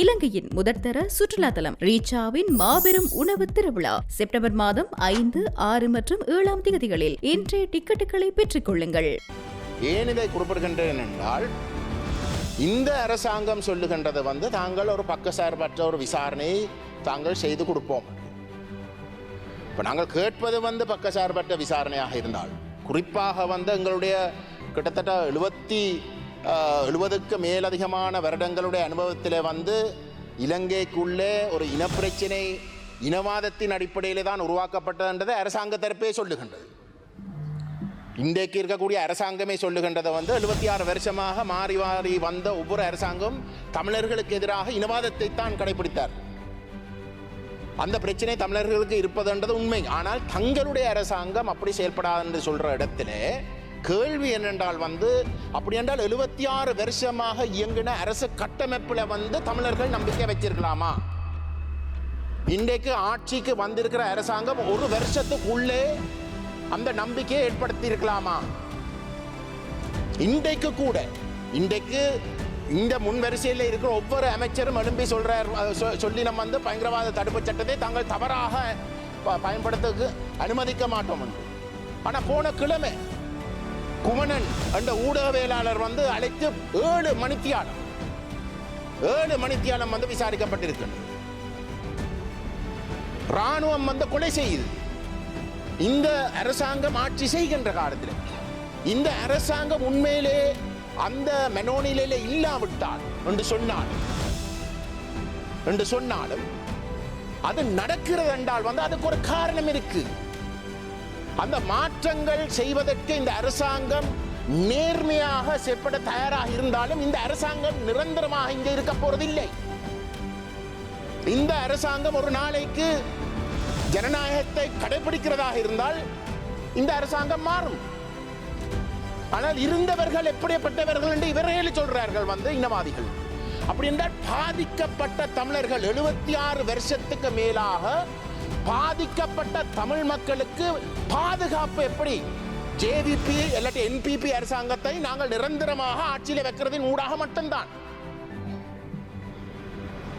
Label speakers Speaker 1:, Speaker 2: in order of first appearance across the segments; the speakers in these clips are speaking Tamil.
Speaker 1: இலங்கையின் முதற்தர சுற்றுலா தலம் ரீச்சாவின் மாபெரும் உணவு திருவிழா. செப்டம்பர் மாதம் ஐந்து ஆறு மற்றும் ஏழாம் தேதிகளில் இன்றைய டிக்கெட்டுகளை பெற்றுக் கொள்ளுங்கள்.
Speaker 2: ஏன் இதை குறிப்பிடுகின்றேன் என்றால் இந்த அரசாங்கம் சொல்லுகின்றது வந்து தாங்கள் ஒரு பக்கசார்பற்ற ஒரு விசாரணையை தாங்கள் செய்து கொடுப்போம். இப்போ நாங்கள் கேட்பது வந்து பக்கசார்பற்ற விசாரணையாக இருந்தால் குறிப்பாக வந்து எங்களுடைய கிட்டத்தட்ட எழுபத்தி எழுபதுக்கு மேலதிகமான வருடங்களுடைய அனுபவத்தில் வந்து இலங்கைக்குள்ளே ஒரு இனப்பிரச்சினை இனவாதத்தின் அடிப்படையிலே தான் உருவாக்கப்பட்டதுன்றதை அரசாங்க தரப்பே சொல்லுகின்றது. இன்றைக்கு இருக்கக்கூடிய அரசாங்கமே சொல்லுகின்றதை வந்து எழுபத்தி ஆறு வருஷமாக மாறி மாறி வந்த ஒவ்வொரு அரசாங்கம் தமிழர்களுக்கு எதிராக இனவாதத்தை தான் கடைபிடித்தார். அந்த பிரச்சனை தமிழர்களுக்கு இருப்பதுன்றது உண்மை. ஆனால் தங்களுடைய அரசாங்கம் அப்படி செயல்படாது என்று சொல்கிற இடத்துல கேள்வி என்னென்றால் வந்து அப்படி என்றால் எழுபத்தி ஆறு வருஷமாக இயங்கின அரசு கட்டமைப்பில் வந்து தமிழர்கள் நம்பிக்கை வச்சிருக்கலாமா இன்றைக்கு ஆட்சிக்கு வந்திருக்கிற அரசாங்கம் ஒரு வருஷத்துக்குள்ளே அந்த நம்பிக்கையை ஏற்படுத்தி இருக்கலாமா இன்றைக்கு கூட இன்றைக்கு இந்த முன் வரிசையில் இருக்கிற ஒவ்வொரு அமைச்சரும் எழும்பி சொல்கிறார் சொ- சொல்லி நம்ம வந்து பயங்கரவாத தடுப்பு சட்டத்தை தாங்கள் தவறாக ப- பயன்படுத்துறதுக்கு அனுமதிக்க மாட்டோம் ஆனால் போன கிழமை குமணன் என்ற ஊடகவியலாளர் வந்து அழைத்து ஏழு மணித்தியாலம் ஏழு மணித்தியாலம் வந்து விசாரிக்கப்பட்டிருக்கின்றது ராணுவம் வந்து கொலை செய்யுது. இந்த அரசாங்கம் ஆட்சி செய்கின்ற காலத்தில் இந்த அரசாங்கம் உண்மையிலே அந்த மெனோனிலையில இல்லாவிட்டால் என்று சொன்னாலும் என்று சொன்னாலும் அது நடக்கிறது என்றால் வந்து அதுக்கு ஒரு காரணம் இருக்கு. அந்த மாற்றங்கள் செய்வதற்கு இந்த அரசாங்கம் நேர்மையாக செயற்பட தயாராக இருந்தாலும் இந்த அரசாங்கம் நிரந்தரமாக இங்கே இருக்க போறதில்லை. இந்த அரசாங்கம் ஒரு நாளைக்கு ஜனநாயகத்தை கடைபிடிக்கிறதாக இருந்தால் இந்த அரசாங்கம் மாறும். ஆனால் இருந்தவர்கள் எப்படிப்பட்டவர்கள் என்று இவர்களே சொல்றார்கள் வந்து இனவாதிகள். அப்படி என்றால் பாதிக்கப்பட்ட தமிழர்கள் எழுபத்தி ஆறு வருஷத்துக்கு மேலாக பாதிக்கப்பட்ட தமிழ் மக்களுக்கு பாதுகாப்பு எப்படி? ஜேவிபி இல்லாட்டி என்பிபி அரசாங்கத்தை நாங்கள் நிரந்தரமாக ஆட்சியில் வைக்கிறதின் ஊடாக மட்டும்தான்.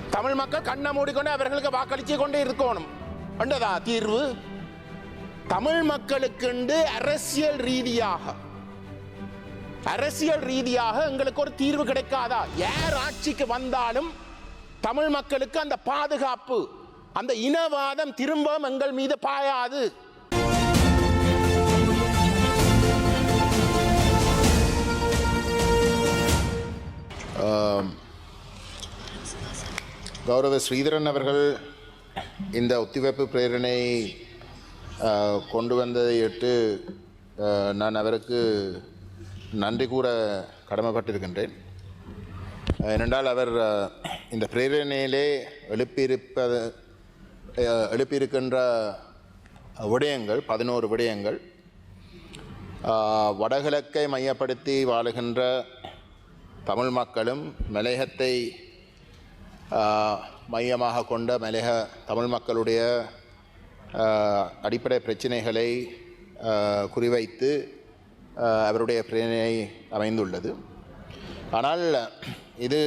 Speaker 2: தமிழ் மக்கள் கண்ணை மூடிக்கொண்டு அவர்களுக்கு வாக்களிச்சு கொண்டே இருக்கணும். என்றதா தீர்வு? தமிழ் மக்களுக்கு அரசியல் ரீதியாக அரசியல் ரீதியாக எங்களுக்கு ஒரு தீர்வு கிடைக்காதா? யார் ஆட்சிக்கு வந்தாலும் தமிழ் மக்களுக்கு அந்த பாதுகாப்பு அந்த இனவாதம் திரும்பவும் எங்கள் மீது பாயாது. கௌரவ ஸ்ரீதரன் அவர்கள் இந்த ஒத்திவைப்பு பிரேரணை கொண்டு வந்ததை எட்டு நான் அவருக்கு நன்றி கூற கடமைப்பட்டிருக்கின்றேன். ஏனென்றால் அவர் இந்த பிரேரணையிலே எழுப்பியிருப்பது எழுப்பியிருக்கின்ற விடயங்கள் பதினோரு விடயங்கள் வடகிழக்கை மையப்படுத்தி வாழுகின்ற தமிழ் மக்களும் மலையகத்தை மையமாக கொண்ட மலையக தமிழ் மக்களுடைய அடிப்படை பிரச்சினைகளை குறிவைத்து அவருடைய பிரேரணை அமைந்துள்ளது. ஆனால் இது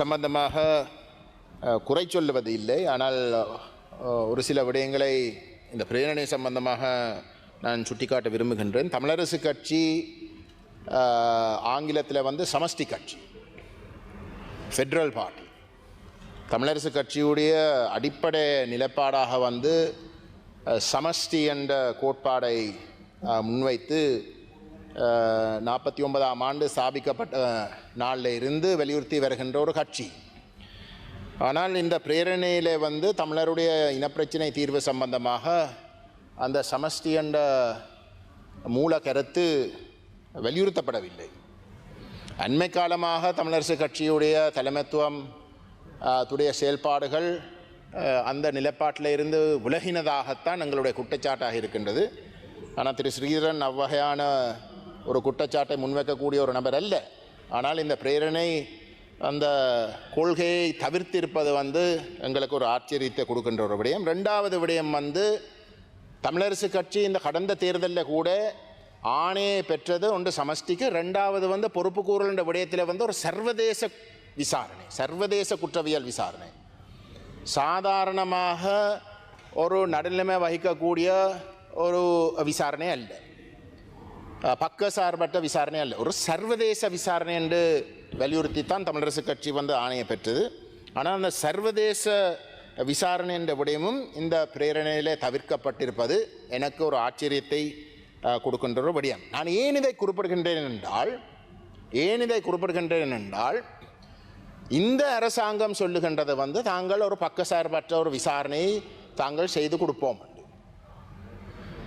Speaker 2: சம்பந்தமாக குறை சொல்லுவது இல்லை. ஆனால் ஒரு சில விடயங்களை இந்த பிரேரணை சம்பந்தமாக நான் சுட்டிக்காட்ட விரும்புகின்றேன். தமிழரசு கட்சி ஆங்கிலத்தில் வந்து சமஷ்டி கட்சி ஃபெட்ரல் பார்ட்டி தமிழரசு கட்சியுடைய அடிப்படை நிலைப்பாடாக வந்து சமஷ்டி என்ற கோட்பாடை முன்வைத்து நாற்பத்தி ஒன்பதாம் ஆண்டு ஸ்தாபிக்கப்பட்ட நாளில் இருந்து வலியுறுத்தி வருகின்ற ஒரு கட்சி. ஆனால் இந்த பிரேரணையிலே வந்து தமிழருடைய இனப்பிரச்சினை தீர்வு சம்பந்தமாக அந்த சமஷ்டி என்ற மூல கருத்து வலியுறுத்தப்படவில்லை. அண்மை காலமாக தமிழரசு கட்சியுடைய தலைமைத்துவம் துடைய செயல்பாடுகள் அந்த நிலப்பாட்டில் இருந்து விலகினதாகத்தான் எங்களுடைய குற்றச்சாட்டாக இருக்கின்றது. ஆனால் திரு ஸ்ரீதரன் அவ்வகையான ஒரு குற்றச்சாட்டை முன்வைக்கக்கூடிய ஒரு நபர் அல்ல. ஆனால் இந்த பிரேரணை அந்த கொள்கையை தவிர்த்திருப்பது வந்து எங்களுக்கு ஒரு ஆச்சரியத்தை கொடுக்கின்ற ஒரு விடயம். ரெண்டாவது விடயம் வந்து தமிழரசு கட்சி இந்த கடந்த தேர்தலில் கூட ஆணையை பெற்றது ஒன்று சமஷ்டிக்கு ரெண்டாவது வந்து பொறுப்பு கூறல் விடயத்தில் வந்து ஒரு சர்வதேச விசாரணை சர்வதேச குற்றவியல் விசாரணை. சாதாரணமாக ஒரு நடுநிலைமை வகிக்கக்கூடிய ஒரு விசாரணை அல்ல. பக்கசார்பற்ற விசாரணை அல்ல ஒரு சர்வதேச விசாரணை என்று வலியுறுத்தித்தான் தமிழரசு கட்சி வந்து ஆணையை பெற்றது ஆனால் அந்த சர்வதேச விசாரணை என்ற விடயமும் இந்த பிரேரணையிலே தவிர்க்கப்பட்டிருப்பது எனக்கு ஒரு ஆச்சரியத்தை கொடுக்கின்ற ஒரு விடயம் நான் ஏன் இதை குறிப்பிடுகின்றேன் என்றால் ஏன் இதை குறிப்பிடுகின்றேன் என்றால் இந்த அரசாங்கம் சொல்லுகின்றது வந்து தாங்கள் ஒரு பக்கசார்பற்ற ஒரு விசாரணையை தாங்கள் செய்து கொடுப்போம்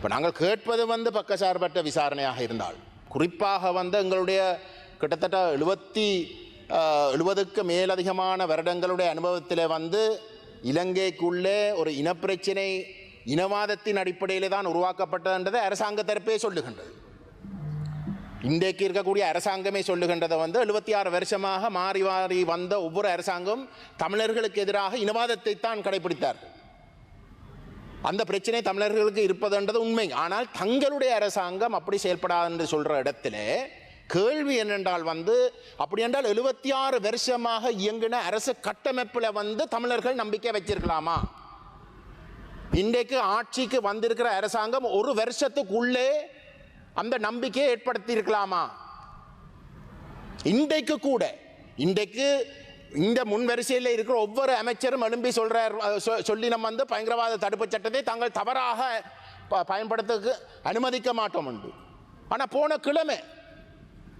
Speaker 2: இப்போ நாங்கள் கேட்பது வந்து பக்கசார்பற்ற விசாரணையாக இருந்தால் குறிப்பாக வந்து எங்களுடைய கிட்டத்தட்ட எழுபத்தி எழுபதுக்கு மேலதிகமான வருடங்களுடைய அனுபவத்தில் வந்து இலங்கைக்குள்ளே ஒரு இனப்பிரச்சினை இனவாதத்தின் அடிப்படையிலே தான் உருவாக்கப்பட்டதுன்றதை அரசாங்க தரப்பே சொல்லுகின்றது. இன்றைக்கு இருக்கக்கூடிய அரசாங்கமே சொல்லுகின்றதை வந்து எழுபத்தி ஆறு வருஷமாக மாறி மாறி வந்த ஒவ்வொரு அரசாங்கம் தமிழர்களுக்கு எதிராக இனவாதத்தை தான் கடைபிடித்தார்கள். அந்த பிரச்சனை தமிழர்களுக்கு இருப்பதுன்றது உண்மை. ஆனால் தங்களுடைய அரசாங்கம் அப்படி செயல்படாது என்று சொல்ற இடத்துல கேள்வி என்னென்றால் வந்து அப்படி என்றால் எழுபத்தி ஆறு வருஷமாக இயங்கின அரசு கட்டமைப்பில் வந்து தமிழர்கள் நம்பிக்கை வச்சிருக்கலாமா? இன்றைக்கு ஆட்சிக்கு வந்திருக்கிற அரசாங்கம் ஒரு வருஷத்துக்குள்ளே அந்த நம்பிக்கையை ஏற்படுத்தி இருக்கலாமா இன்றைக்கு கூட. இன்றைக்கு இந்த முன் வரிசையில் இருக்கிற ஒவ்வொரு அமைச்சரும் எழும்பி சொல்கிறார் சொ- சொல்லி நம்ம வந்து பயங்கரவாத தடுப்பு சட்டத்தை தாங்கள் தவறாக ப- பயன்படுத்த அனுமதிக்க மாட்டோம் என்று. ஆனால் போன கிழமை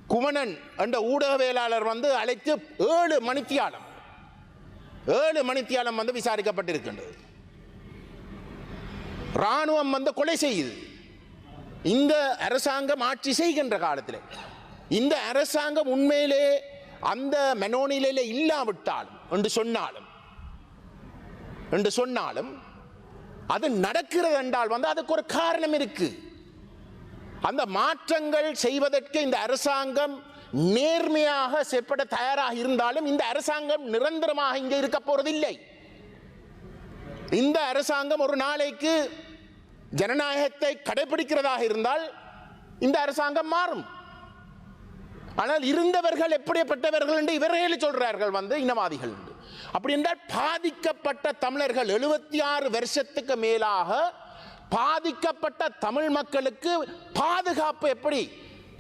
Speaker 2: குமணன் என்ற ஊடகவியலாளர் வந்து அழைத்து ஏழு மணித்தியாலம் ஏழு மணித்தியாலம் வந்து விசாரிக்கப்பட்டிருக்கின்றது. ராணுவம் வந்து கொலை செய்யுது. இந்த அரசாங்கம் ஆட்சி செய்கின்ற காலத்தில். இந்த அரசாங்கம் உண்மையிலே அந்த மனோநிலையில் இல்லாவிட்டாலும் என்று சொன்னாலும் என்று சொன்னாலும் அது நடக்கிறது என்றால் வந்து அதுக்கு ஒரு காரணம் இருக்கு. அந்த மாற்றங்கள் செய்வதற்கு இந்த அரசாங்கம் நேர்மையாக செயற்பட தயாராக இருந்தாலும் இந்த அரசாங்கம் நிரந்தரமாக இங்கே இருக்க போறதில்லை. இந்த அரசாங்கம் ஒரு நாளைக்கு ஜனநாயகத்தை கடைபிடிக்கிறதாக இருந்தால் இந்த அரசாங்கம் மாறும். ஆனால் இருந்தவர்கள் எப்படிப்பட்டவர்கள் என்று இவர்களே சொல்கிறார்கள் வந்து இனவாதிகள் என்று. அப்படி என்றால் பாதிக்கப்பட்ட தமிழர்கள் எழுபத்தி ஆறு வருஷத்துக்கு மேலாக பாதிக்கப்பட்ட தமிழ் மக்களுக்கு பாதுகாப்பு எப்படி?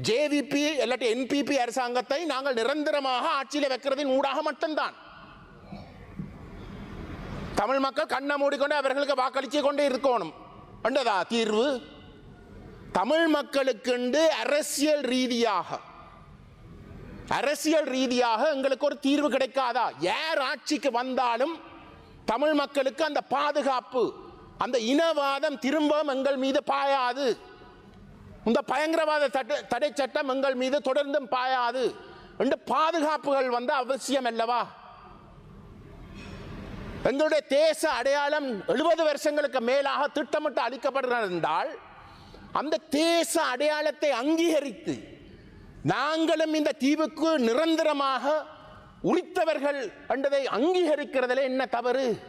Speaker 2: ஜேவிபி இல்லாட்டி என்பிபி அரசாங்கத்தை நாங்கள் நிரந்தரமாக ஆட்சியில் வைக்கிறதின் ஊடாக மட்டும்தான். தமிழ் மக்கள் கண்ணை மூடிக்கொண்டு அவர்களுக்கு வாக்களிச்சு கொண்டே இருக்கணும். என்றதா தீர்வு? தமிழ் மக்களுக்கென்று அரசியல் ரீதியாக அரசியல் ரீதியாக எங்களுக்கு ஒரு தீர்வு கிடைக்காதா? யார் ஆட்சிக்கு வந்தாலும் தமிழ் மக்களுக்கு அந்த பாதுகாப்பு அந்த இனவாதம் திரும்பவும் எங்கள் மீது பாயாது. இந்த பயங்கரவாத தடை சட்டம் எங்கள் மீது தொடர்ந்தும் பாயாது. என்று பாதுகாப்புகள் வந்து அவசியம் அல்லவா? எங்களுடைய தேச அடையாளம் எழுபது வருஷங்களுக்கு மேலாக திட்டமிட்டு அளிக்கப்படுகிறது என்றால் அந்த தேச அடையாளத்தை அங்கீகரித்து நாங்களும் இந்த தீவுக்கு நிரந்தரமாக உரித்தவர்கள் என்றதை அங்கீகரிக்கிறதுல என்ன தவறு?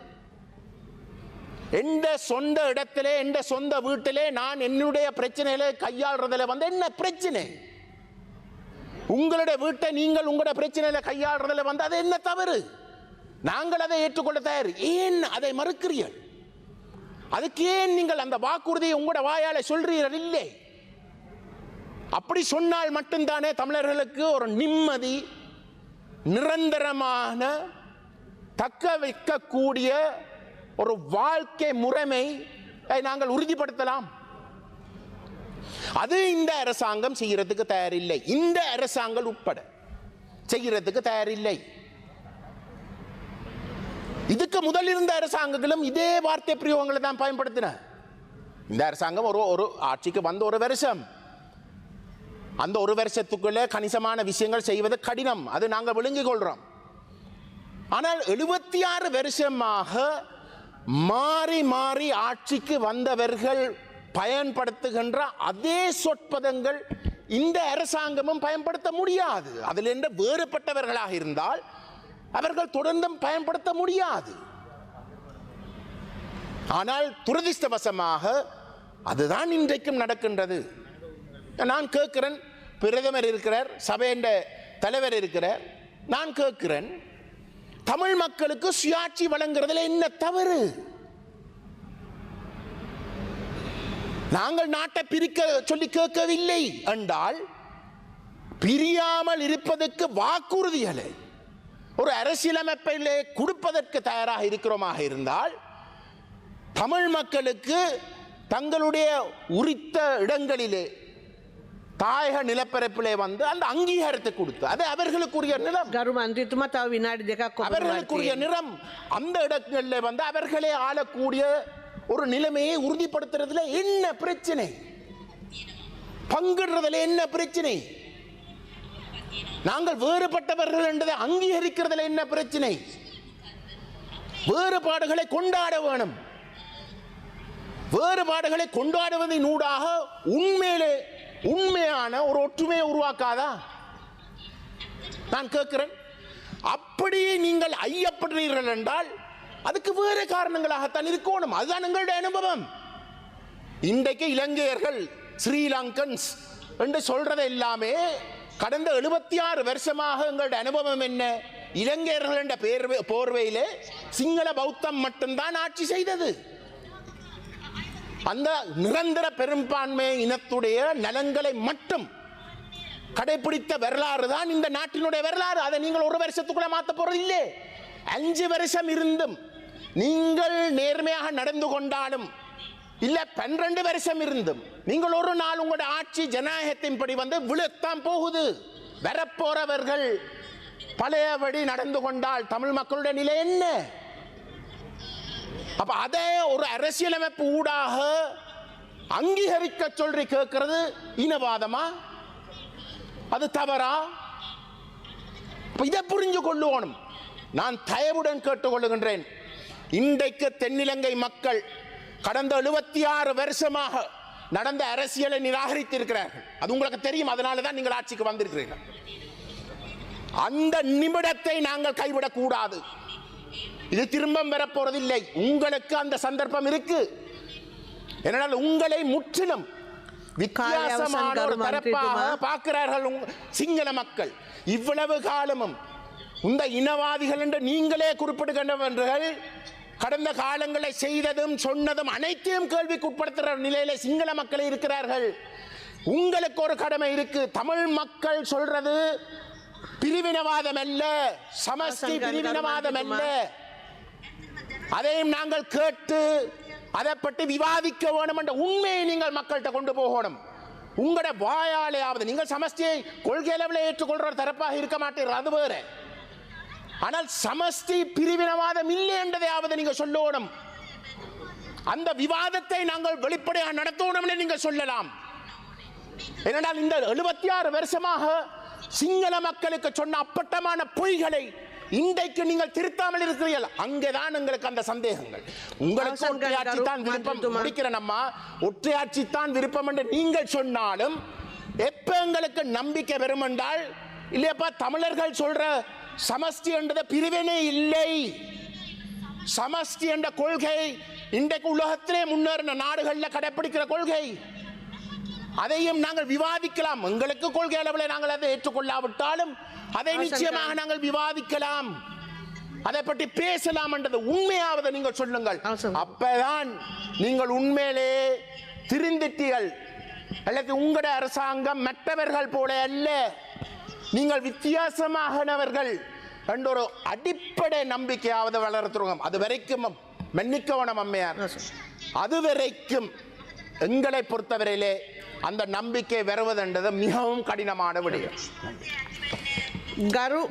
Speaker 2: எந்த சொந்த இடத்திலே எந்த சொந்த வீட்டிலே நான் என்னுடைய பிரச்சனையில கையாளுறதுல வந்து என்ன பிரச்சனை? உங்களுடைய வீட்டை நீங்கள் உங்களுடைய பிரச்சனையில கையாளுறதுல வந்து அது என்ன தவறு? நாங்கள் அதை ஏற்றுக்கொள்ள தயார். ஏன் அதை மறுக்கிறீர்கள்? அதுக்கு ஏன் நீங்கள் அந்த வாக்குறுதியை உங்களோட வாயால சொல்றீர்கள் இல்லை. அப்படி சொன்னால் மட்டும்தானே தமிழர்களுக்கு ஒரு நிம்மதி நிரந்தரமான தக்க வைக்கக்கூடிய ஒரு வாழ்க்கை முறைமை நாங்கள் உறுதிப்படுத்தலாம். அது இந்த அரசாங்கம் செய்யறதுக்கு தயாரில்லை. இந்த அரசாங்கம் உட்பட செய்யறதுக்கு தயாரில்லை. இதுக்கு முதல் இருந்த அரசாங்கங்களும் இதே வார்த்தை பிரயோகங்களை தான் பயன்படுத்தின. இந்த அரசாங்கம் ஒரு ஒரு ஆட்சிக்கு வந்த ஒரு வருஷம். அந்த ஒரு வருஷத்துக்குள்ளே கணிசமான விஷயங்கள் செய்வது கடினம். அது நாங்கள் விழுங்கிக் கொள்கிறோம் ஆனால் எழுபத்தி ஆறு வருஷமாக மாறி மாறி ஆட்சிக்கு வந்தவர்கள் பயன்படுத்துகின்ற அதே சொற்பதங்கள் இந்த அரசாங்கமும் பயன்படுத்த முடியாது. அதில் என்ற வேறுபட்டவர்களாக இருந்தால் அவர்கள் தொடர்ந்தும் பயன்படுத்த முடியாது. ஆனால் துரதிர்ஷ்டவசமாக அதுதான் இன்றைக்கும் நடக்கின்றது. நான் கேட்கிறேன் பிரதமர் இருக்கிறார் சபையின் தலைவர் இருக்கிறார். நான் கேட்கிறேன் தமிழ் மக்களுக்கு சுயாட்சி வழங்குறதுல என்ன தவறு? நாங்கள் நாட்டை பிரிக்க சொல்லி கேட்கவில்லை என்றால் பிரியாமல் இருப்பதற்கு வாக்குறுதிகளை ஒரு அரசியலமைப்பிலே கொடுப்பதற்கு தயாராக இருக்கிறோமாக இருந்தால் தமிழ் மக்களுக்கு தங்களுடைய உரித்த இடங்களிலே தாயக நிலப்பரப்பிலே வந்து அந்த அங்கீகாரத்தை கொடுத்து அது அவர்களுக்குரிய நிலம். அவர்களுக்குரிய நிறம் அந்த இடங்களில் வந்து அவர்களே ஆளக்கூடிய ஒரு நிலைமையை உறுதிப்படுத்துறதுல என்ன பிரச்சனை? பங்கிடுறதுல என்ன பிரச்சனை? நாங்கள் வேறுபட்டவர்கள் என்றதை அங்கீகரிக்கிறதுல என்ன பிரச்சனை? வேறுபாடுகளை கொண்டாட வேணும். வேறுபாடுகளை கொண்டாடுவதன் ஊடாக உண்மையிலே உண்மையான ஒரு ஒற்றுமையை உருவாக்காதா? நான் கேட்கிறேன். அப்படியே நீங்கள் ஐயப்படுறீர்கள் என்றால் அதுக்கு வேறு காரணங்களாகத்தான் இருக்கணும். அதுதான் எங்களுடைய அனுபவம். இன்றைக்கு இலங்கையர்கள் ஸ்ரீலங்கன்ஸ் என்று சொல்றது எல்லாமே கடந்த எழுபத்தி ஆறு வருஷமாக எங்களுடைய அனுபவம் என்ன? இலங்கையர்கள் என்ற பேர்வை போர்வையிலே சிங்கள பௌத்தம் மட்டும்தான் ஆட்சி செய்தது. அந்த நிரந்தர பெரும்பான்மை இனத்துடைய நலன்களை மட்டும் கடைபிடித்த வரலாறு தான் இந்த நாட்டினுடைய வரலாறு. அதை நீங்கள் ஒரு வருஷத்துக்குள்ள மாற்ற போறது இல்லை. அஞ்சு வருஷம் இருந்தும் நீங்கள் நேர்மையாக நடந்து கொண்டாலும் இல்ல பன்னிரண்டு வருஷம் இருந்தும் நீங்கள் ஒரு நாள் உங்களுடைய ஆட்சி ஜனநாயகத்தின்படி வந்து விழுத்தான் போகுது. வரப்போறவர்கள் பழையபடி நடந்து கொண்டால் தமிழ் மக்களுடைய நிலை என்ன? அப்ப அதே ஒரு அரசியலமைப்பு ஊடாக அங்கீகரிக்க சொல்லி கேட்கிறது இனவாதமா? அது தவறா? இதை புரிஞ்சு கொள்ளுவோனும் நான் தயவுடன் கேட்டுக்கொள்ளுகின்றேன். இன்றைக்கு தென்னிலங்கை மக்கள் கடந்த எழுபத்தி ஆறு வருஷமாக நடந்த அரசியலை நிராகரித்திருக்கிறார்கள். அது உங்களுக்கு தெரியும் அதனால தான் நீங்கள் ஆட்சிக்கு வந்திருக்கிறீர்கள். அந்த நிமிடத்தை நாங்கள் கைவிடக்கூடாது. இது திரும்ப பெறப்போறதில்லை உங்களுக்கு அந்த சந்தர்ப்பம் இருக்கு. என்னால் உங்களை முற்றிலும் வித்தியாசமான ஒரு தரப்பாக. பார்க்கிறார்கள் சிங்கள மக்கள். இவ்வளவு காலமும் இந்த இனவாதிகள் என்று நீங்களே குறிப்பிடுகின்றவர்கள் கடந்த காலங்களை செய்ததும் சொன்னதும் அனைத்தையும் கேள்விக்கு உட்படுத்துகிற நிலையில சிங்கள மக்கள் இருக்கிறார்கள். உங்களுக்கு ஒரு கடமை இருக்கு. தமிழ் மக்கள் சொல்றது பிரிவினவாதம் அல்ல
Speaker 3: ஆசங்கர்
Speaker 2: பிரிவினவாதம் அல்ல. அதையும் நாங்கள் கேட்டு அதை பற்றி விவாதிக்க வேணும் என்ற உண்மையை நீங்கள் மக்கள்கிட்ட கொண்டு போகணும் உங்களோட வாயாலேயாவது நீங்கள் சமஷ்டியை கொள்கை அளவில் ஏற்றுக்கொள்ற தரப்பாக இருக்க மாட்டீர்கள் அது வேற. ஆனால் சமஷ்டி பிரிவினவாதம் இல்லை என்றதையாவது நீங்கள் சொல்லணும் அந்த விவாதத்தை நாங்கள் வெளிப்படையாக நடத்தணும் நீங்கள் சொல்லலாம். ஏனென்றால் இந்த எழுபத்தி ஆறு வருஷமாக சிங்கள மக்களுக்கு சொன்ன அப்பட்டமான பொய்களை இன்றைக்கு நீங்கள் திருத்தாமல் இருக்கிறீர்கள். அங்கேதான் எங்களுக்கு அந்த சந்தேகங்கள். உங்களுக்கு ஒற்றையாட்சி தான் விருப்பம். முடிக்கிறேன் அம்மா. ஒற்றையாட்சி தான் விருப்பம் என்று நீங்கள் சொன்னாலும் எப்ப எங்களுக்கு நம்பிக்கை வரும் என்றால் இல்லையப்பா தமிழர்கள் சொல்ற சமஷ்டி என்றது பிரிவினை இல்லை. சமஷ்டி என்ற கொள்கை இன்றைக்கு உலகத்திலே முன்னேறின நாடுகளில் கடைப்பிடிக்கிற கொள்கை. அதையும் நாங்கள் விவாதிக்கலாம். எங்களுக்கு கொள்கை அளவில் நாங்கள் அதை ஏற்றுக்கொள்ளாவிட்டாலும் அதை நிச்சயமாக. நாங்கள் விவாதிக்கலாம். அதை பற்றி பேசலாம் என்றது உண்மையாவதை நீங்கள் சொல்லுங்கள். அப்பதான் நீங்கள் உண்மையிலே திருந்திட்டீர்கள். அல்லது உங்களோட அரசாங்கம் மற்றவர்கள் போல அல்ல. நீங்கள் வித்தியாசமாகனவர்கள் என்ற ஒரு அடிப்படை நம்பிக்கையாவது வளர்த்துருவோம் அது வரைக்கும் மன்னிக்கவனம் அம்மையார். அது வரைக்கும் எங்களை பொறுத்தவரையிலே அந்த நம்பிக்கை வருவதென்றது மிகவும் கடினமான விடயம்.
Speaker 3: ගරු